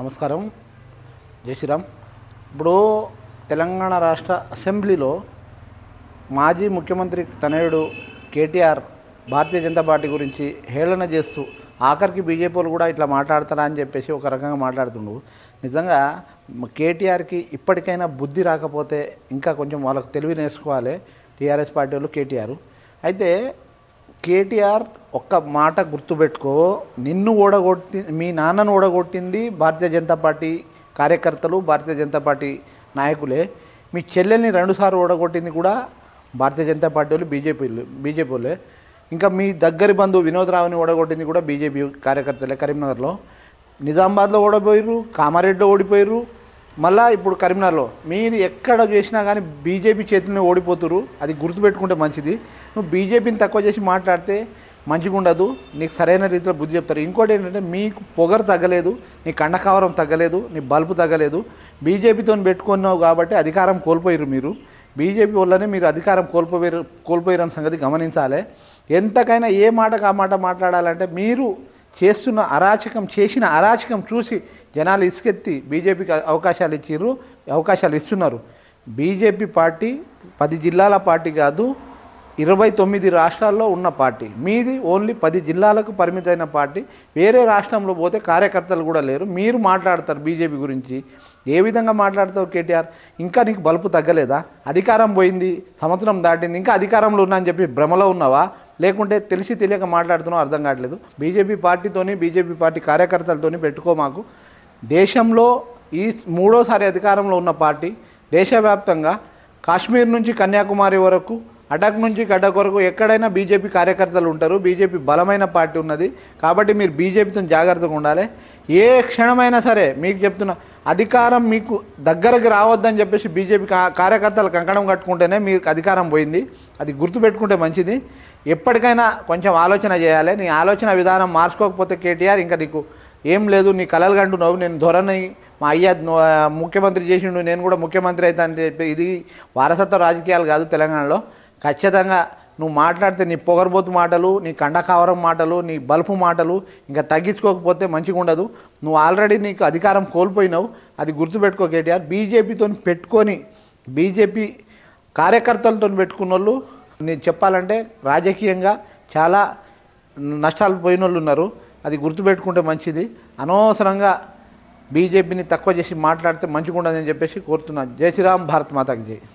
నమస్కారం. జై శ్రీరామ్. ఇప్పుడు తెలంగాణ రాష్ట్ర అసెంబ్లీలో మాజీ ముఖ్యమంత్రి తనయుడు కేటీఆర్ భారతీయ జనతా పార్టీ గురించి హేళన చేస్తూ ఆఖరికి బీజేపీలు కూడా ఇట్లా మాట్లాడతారా అని చెప్పేసి ఒక రకంగా మాట్లాడుతుండు. నిజంగా కేటీఆర్కి ఇప్పటికైనా బుద్ధి రాకపోతే ఇంకా కొంచెం వాళ్ళకు తెలివి నేర్చుకోవాలి టీఆర్ఎస్ పార్టీ వాళ్ళు కేటీఆర్. అయితే కేటీఆర్ ఒక్క మాట గుర్తుపెట్టుకో. నిన్ను ఓడగొట్టి మీ నాన్నను ఓడగొట్టింది భారతీయ జనతా పార్టీ కార్యకర్తలు భారతీయ జనతా పార్టీ నాయకులే. మీ చెల్లెల్ని రెండుసార్లు ఓడగొట్టింది కూడా భారతీయ జనతా పార్టీ వాళ్ళు బీజేపీలు బీజేపీ వాళ్ళే. ఇంకా మీ దగ్గరి బంధువు వినోద్ రావుని ఓడగొట్టింది కూడా బీజేపీ కార్యకర్తలే కరీంనగర్లో. నిజామాబాద్లో ఓడిపోయారు కామారెడ్డిలో ఓడిపోయారు మళ్ళా ఇప్పుడు కరీంనగర్లో మీరు ఎక్కడ చేసినా కానీ బీజేపీ చేతుల్ని ఓడిపోతురు అది గుర్తుపెట్టుకుంటే మంచిది. నువ్వు బీజేపీని తక్కువ చేసి మాట్లాడితే మంచిగా ఉండదు. నీకు సరైన రీతిలో బుద్ధి చెప్తారు. ఇంకోటి ఏంటంటే మీకు పొగరు తగ్గలేదు నీ కండకావరం తగ్గలేదు నీ బల్బు తగ్గలేదు. బీజేపీతో పెట్టుకున్నావు కాబట్టి అధికారం కోల్పోయారు మీరు. బీజేపీ వల్లనే మీరు అధికారం కోల్పోయారు కోల్పోయారన్న సంగతి గమనించాలి. ఎంతకైనా ఏ మాటకు ఆ మాట మాట్లాడాలంటే మీరు చేస్తున్న అరాచకం చేసిన అరాచకం చూసి జనాలు ఇసుకెత్తి బీజేపీకి అవకాశాలు ఇచ్చిర్రు అవకాశాలు ఇస్తున్నారు. బీజేపీ పార్టీ పది జిల్లాల పార్టీ కాదు ఇరవై తొమ్మిది రాష్ట్రాల్లో ఉన్న పార్టీ. మీది ఓన్లీ పది జిల్లాలకు పరిమితమైన పార్టీ. వేరే రాష్ట్రంలో పోతే కార్యకర్తలు కూడా లేరు. మీరు మాట్లాడతారు బీజేపీ గురించి. ఏ విధంగా మాట్లాడతావు కేటీఆర్? ఇంకా నీకు బలుపు తగ్గలేదా? అధికారం పోయింది సంవత్సరం దాటింది ఇంకా అధికారంలో ఉన్నా అని చెప్పి భ్రమలో ఉన్నావా? లేకుంటే తెలిసి తెలియక మాట్లాడుతున్నావు అర్థం కావట్లేదు. బీజేపీ పార్టీతోని బీజేపీ పార్టీ కార్యకర్తలతోని పెట్టుకో మాకు. దేశంలో ఈ మూడోసారి అధికారంలో ఉన్న పార్టీ దేశవ్యాప్తంగా కాశ్మీర్ నుంచి కన్యాకుమారి వరకు అటక్ నుంచి కటక్ వరకు ఎక్కడైనా బీజేపీ కార్యకర్తలు ఉంటారు. బీజేపీ బలమైన పార్టీ ఉన్నది. కాబట్టి మీరు బీజేపీతో జాగ్రత్తగా ఉండాలి. ఏ క్షణమైనా సరే మీకు చెప్తున్నా అధికారం మీకు దగ్గరకు రావద్దని చెప్పేసి బీజేపీ కార్యకర్తలు కంకణం కట్టుకుంటేనే మీకు అధికారం పోయింది. అది గుర్తుపెట్టుకుంటే మంచిది. ఎప్పటికైనా కొంచెం ఆలోచన చేయాలి. నీ ఆలోచన విధానం మార్చుకోకపోతే కేటీఆర్ ఇంకా నీకు ఏం లేదు నీ కలలు కంటున్నావు నేను ధోరణి మా అయ్య ముఖ్యమంత్రి చేసిండు నేను కూడా ముఖ్యమంత్రి అవుతా అని చెప్పి ఇది వారసత్వ రాజకీయాలు కాదు తెలంగాణలో. ఖచ్చితంగా నువ్వు మాట్లాడితే నీ పొగరబోతు మాటలు నీ కండకావరం మాటలు నీ బల్పు మాటలు ఇంకా తగ్గించుకోకపోతే మంచిగా ఉండదు. నువ్వు ఆల్రెడీ నీకు అధికారం కోల్పోయినావు అది గుర్తుపెట్టుకో కేటీఆర్. బీజేపీతో పెట్టుకొని బీజేపీ కార్యకర్తలతో పెట్టుకున్న వాళ్ళు నేను చెప్పాలంటే రాజకీయంగా చాలా నష్టాలు పోయిన వాళ్ళు ఉన్నారు. అది గుర్తుపెట్టుకుంటే మంచిది. అనవసరంగా బీజేపీని తక్కువ చేసి మాట్లాడితే మంచిగా ఉండదని చెప్పేసి కోరుతున్నాను జై శ్రీరామ్ భారత్ మాతాకి జై.